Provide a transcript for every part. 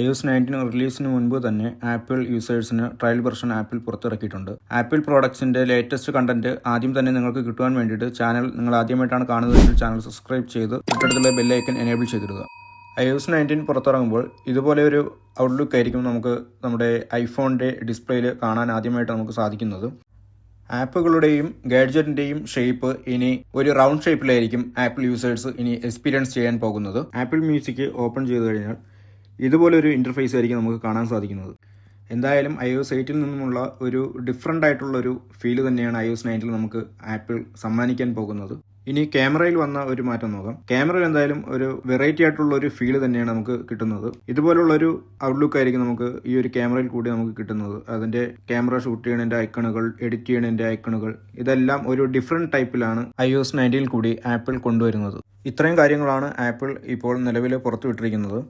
I S nineteen റിലീസിന് മുൻപ് തന്നെ ആപ്പിൾ യൂസേഴ്സിന് ട്രയൽ വെർഷൻ ആപ്പിൾ പുറത്തിറക്കിയിട്ടുണ്ട്. ആപ്പിൾ പ്രോഡക്ട്സിന്റെ ലേറ്റസ്റ്റ് കണ്ടന്റ് ആദ്യം തന്നെ നിങ്ങൾക്ക് കിട്ടുവാൻ വേണ്ടിയിട്ട് ചാനൽ നിങ്ങൾ ആദ്യമായിട്ടാണ് കാണുന്നതെങ്കിൽ ചാനൽ സബ്സ്ക്രൈബ് ചെയ്ത് തൊട്ടടുത്തുള്ള ബെല്ലൈക്കൻ എനേബിൾ ചെയ്തിടുക. ഐ എസ് നയന്റീൻ പുറത്തിറങ്ങുമ്പോൾ ഇതുപോലെ ഒരു ഔട്ട്ലുക്ക് ആയിരിക്കും നമുക്ക് നമ്മുടെ ഐഫോണിന്റെ ഡിസ്പ്ലേയിൽ കാണാൻ ആദ്യമായിട്ട് നമുക്ക് സാധിക്കുന്നത്. ആപ്പുകളുടെയും ഗാഡ്ജറ്റിന്റെയും ഷേപ്പ് ഇനി ഒരു റൗണ്ട് ഷേപ്പിലായിരിക്കും ആപ്പിൾ യൂസേഴ്സ് ഇനി എക്സ്പീരിയൻസ് ചെയ്യാൻ പോകുന്നത്. ആപ്പിൾ മ്യൂസിക് ഓപ്പൺ ചെയ്തു കഴിഞ്ഞാൽ ഇതുപോലെ ഒരു ഇന്റർഫേസ് ആയിരിക്കും നമുക്ക് കാണാൻ സാധിക്കുന്നത്. എന്തായാലും ഐ ഒസ് എയ്റ്റിൽ നിന്നുമുള്ള ഒരു ഡിഫറെന്റ് ആയിട്ടുള്ളൊരു ഫീൽ തന്നെയാണ് ഐ ഒസ് നയന്റിൽ നമുക്ക് ആപ്പിൾ സമ്മാനിക്കാൻ പോകുന്നത്. ഇനി ക്യാമറയിൽ വന്ന ഒരു മാറ്റം നോക്കാം. ക്യാമറയിൽ എന്തായാലും ഒരു വെറൈറ്റി ആയിട്ടുള്ള ഒരു ഫീൽ തന്നെയാണ് നമുക്ക് കിട്ടുന്നത്. ഇതുപോലുള്ള ഒരു ഔട്ട്ലുക്ക് ആയിരിക്കും നമുക്ക് ഈ ഒരു ക്യാമറയിൽ കൂടി നമുക്ക് കിട്ടുന്നത്. അതിന്റെ ക്യാമറ ഷൂട്ട് ചെയ്യണതിന്റെ ഐക്കണുകൾ എഡിറ്റ് ചെയ്യണതിന്റെ ഐക്കണുകൾ ഇതെല്ലാം ഒരു ഡിഫറെന്റ് ടൈപ്പിലാണ് ഐ ഒസ് കൂടി ആപ്പിൾ കൊണ്ടുവരുന്നത്. ഇത്രയും കാര്യങ്ങളാണ് ആപ്പിൾ ഇപ്പോൾ നിലവിൽ പുറത്തുവിട്ടിരിക്കുന്നത്.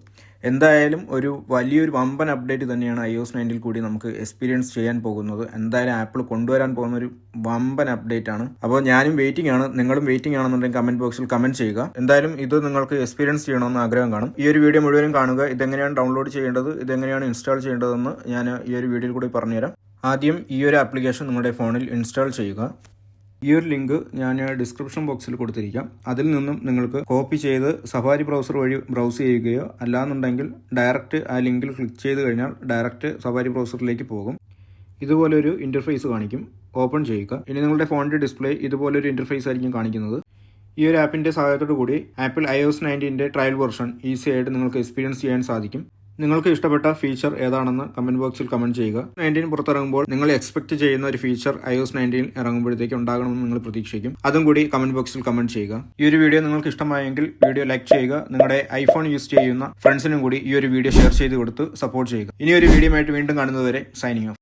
എന്തായാലും ഒരു വലിയൊരു വമ്പൻ അപ്ഡേറ്റ് തന്നെയാണ് ഐ എസ് നയന്റിൽ കൂടി നമുക്ക് എക്സ്പീരിയൻസ് ചെയ്യാൻ പോകുന്നത്. എന്തായാലും ആപ്പിൾ കൊണ്ടുവരാൻ പോകുന്ന ഒരു വമ്പൻ അപ്ഡേറ്റ് ആണ്. അപ്പോൾ ഞാനും വെയിറ്റിംഗ് ആണ്. നിങ്ങളും വെയിറ്റിംഗ് ആണെന്നുണ്ടെങ്കിൽ കമന്റ് ബോക്സിൽ കമന്റ് ചെയ്യുക. എന്തായാലും ഇത് നിങ്ങൾക്ക് എക്സ്പീരിയൻസ് ചെയ്യണമെന്ന് ആഗ്രഹം കാണും. ഈ ഒരു വീഡിയോ മുഴുവനും കാണുക. ഇതെങ്ങനെയാണ് ഡൗൺലോഡ് ചെയ്യേണ്ടത്? ഇതെങ്ങനെയാണ് ഇൻസ്റ്റാൾ ചെയ്യേണ്ടതെന്ന് ഞാൻ ഈ ഒരു വീഡിയോയിൽ കൂടി പറഞ്ഞുതരാം. ആദ്യം ഈ ഒരു ആപ്ലിക്കേഷൻ നിങ്ങളുടെ ഫോണിൽ ഇൻസ്റ്റാൾ ചെയ്യുക. ഈ ഒരു ലിങ്ക് ഞാൻ ഡിസ്ക്രിപ്ഷൻ ബോക്സിൽ കൊടുത്തിരിക്കാം. അതിൽ നിന്നും നിങ്ങൾക്ക് കോപ്പി ചെയ്ത് സഫാരി ബ്രൗസർ വഴി ബ്രൗസ് ചെയ്യുകയോ അല്ലാന്നുണ്ടെങ്കിൽ ഡയറക്റ്റ് ആ ലിങ്കിൽ ക്ലിക്ക് ചെയ്ത് കഴിഞ്ഞാൽ ഡയറക്റ്റ് സഫാരി ബ്രൗസറിലേക്ക് പോകും. ഇതുപോലെ ഒരു ഇന്റർഫേസ് കാണിക്കും. ഓപ്പൺ ചെയ്യുക. ഇനി നിങ്ങളുടെ ഫോണിന്റെ ഡിസ്പ്ലേ ഇതുപോലെ ഒരു ഇന്റർഫേസ് ആയിരിക്കും കാണിക്കുന്നത്. ഈ ഒരു ആപ്പിന്റെ സഹായത്തോടു കൂടി ആപ്പിൾ ഐ ഒസ് നയന്റീന്റെ ട്രയൽ വെർഷൻ ഈസി ആയിട്ട് നിങ്ങൾക്ക് എക്സ്പീരിയൻസ് ചെയ്യാൻ സാധിക്കും. നിങ്ങൾക്ക് ഇഷ്ടപ്പെട്ട ഫീച്ചർ ഏതാണെന്ന് കമന്റ് ബോക്സിൽ കമന്റ് ചെയ്യുക. നയന്റീൻ പുറത്തിറങ്ങുമ്പോൾ നിങ്ങൾ എക്സ്പെക്ട് ചെയ്യുന്ന ഒരു ഫീച്ചർ ഐ എസ് നയന്റീൻ ഇറങ്ങുമ്പോഴത്തേക്ക് ഉണ്ടാകണമെന്ന് നിങ്ങൾ പ്രതീക്ഷിക്കും. അതും കൂടി കമന്റ് ബോക്സിൽ കമന്റ് ചെയ്യുക. ഈ ഒരു വീഡിയോ നിങ്ങൾക്ക് ഇഷ്ടമായെങ്കിൽ വീഡിയോ ലൈക്ക് ചെയ്യുക. നിങ്ങളുടെ ഐഫോൺ യൂസ് ചെയ്യുന്ന ഫ്രണ്ട്സിനും കൂടി ഈ ഒരു വീഡിയോ ഷെയർ ചെയ്ത് കൊടുത്ത് സപ്പോർട്ട് ചെയ്യുക. ഇനി ഒരു വീഡിയോ ആയിട്ട് വീണ്ടും കാണുന്നതുവരെ സൈനിങ് ഓഫ്